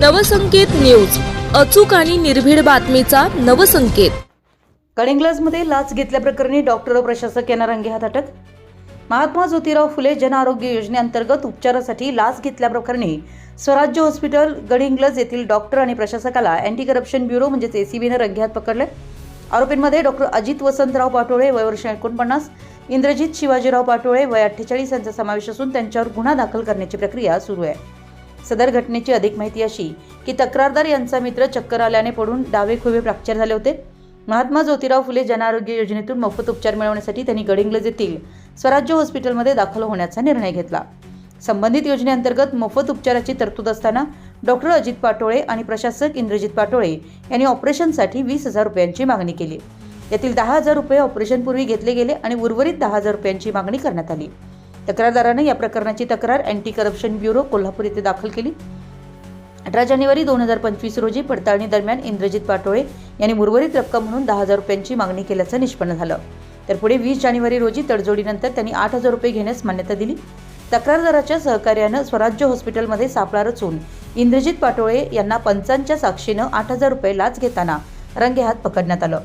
Navsanket news. अचूक आणि निर्भीड बातमीचा नवसंकेत. कलिंगलजमध्ये लाच घेतल्याप्रकरणी डॉक्टर व प्रशासक यांना रंगेहात अटक. महात्मा ज्योतिराव फुले जन आरोग्य योजनेअंतर्गत उपचारासाठी लाच घेतल्याप्रकरणी स्वराज्य हॉस्पिटल गडिंग्लज येथील डॉक्टर आणि प्रशासकाला अँटी करप्शन ब्युरो म्हणजेच एसीबीनं रंगेहात पकडले. आरोपींमध्ये डॉक्टर अजित वसंतराव पाटोळे वय वर्ष एकोणपन्नास इंद्रजित शिवाजीराव पाटोळे वय अठ्ठेचाळीस यांचा समावेश असून त्यांच्यावर गुन्हा दाखल करण्याची प्रक्रिया सुरू आहे. सदर घटनेची अधिक माहिती अशी की तक्रारदार यांचा मित्र चक्कर आल्याने पडून डावे खुबे फ्रॅक्चर झाले होते. महात्मा ज्योतिराव फुले जनआरोग्य योजनेतून मोफत उपचार मिळवण्यासाठी त्यांनी गडिंग्लज येथील स्वराज्य हॉस्पिटलमध्ये दाखल होण्याचा निर्णय घेतला. संबंधित योजनेअंतर्गत मोफत उपचाराची तरतूद असताना डॉक्टर अजित पाटोळे आणि प्रशासक इंद्रजित पाटोळे यांनी ऑपरेशनसाठी वीस हजार रुपयांची मागणी केली. यातील दहा हजार रुपये ऑपरेशनपूर्वी घेतले गेले आणि उर्वरित दहा हजार रुपयांची मागणी करण्यात आली. तक्रारदारानं या प्रकरणाची तक्रार अँटी करप्शन ब्युरो कोल्हापूर येथे दाखल केली. अठरा जानेवारी दोन हजार पंचवीस रोजी पडताळणी दरम्यान इंद्रजित पाटोळे यांनी उर्वरित रक्कम म्हणून दहा हजार रुपयांची मागणी केल्याचं निष्पन्न झालं. तर पुढे वीस जानेवारी रोजी तडजोडीनंतर त्यांनी आठ हजार रुपये घेण्यास मान्यता दिली. तक्रारदाराच्या सहकार्यानं स्वराज्य हॉस्पिटलमध्ये सापळा रचून इंद्रजित पाटोळे यांना पंचांच्या साक्षीनं आठ हजार रुपये लाच घेताना रंगेहात पकडण्यात आलं.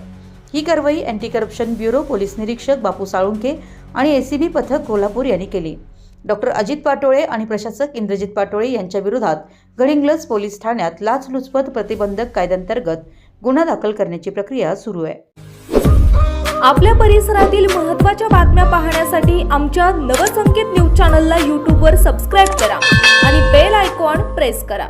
ही कारवाई अँटी करप्शन ब्युरो पोलीस निरीक्षक बापू साळुंके आणि एसीबी पथक कोल्हापूर यांनी केली. डॉक्टर अजित पाटोळे आणि प्रशासक इंद्रजित पाटोळे यांच्या विरोधात गडिंग्लज पोलीस ठाण्यात लाचलुचपत प्रतिबंधक कायद्यांतर्गत गुन्हा दाखल करण्याची प्रक्रिया सुरू आहे. आपल्या परिसरातील महत्त्वाच्या बातम्या पाहण्यासाठी आमच्या नवसंकेत न्यूज चॅनलला यूट्यूबवर सबस्क्राईब करा आणि बेल आयकॉन प्रेस करा.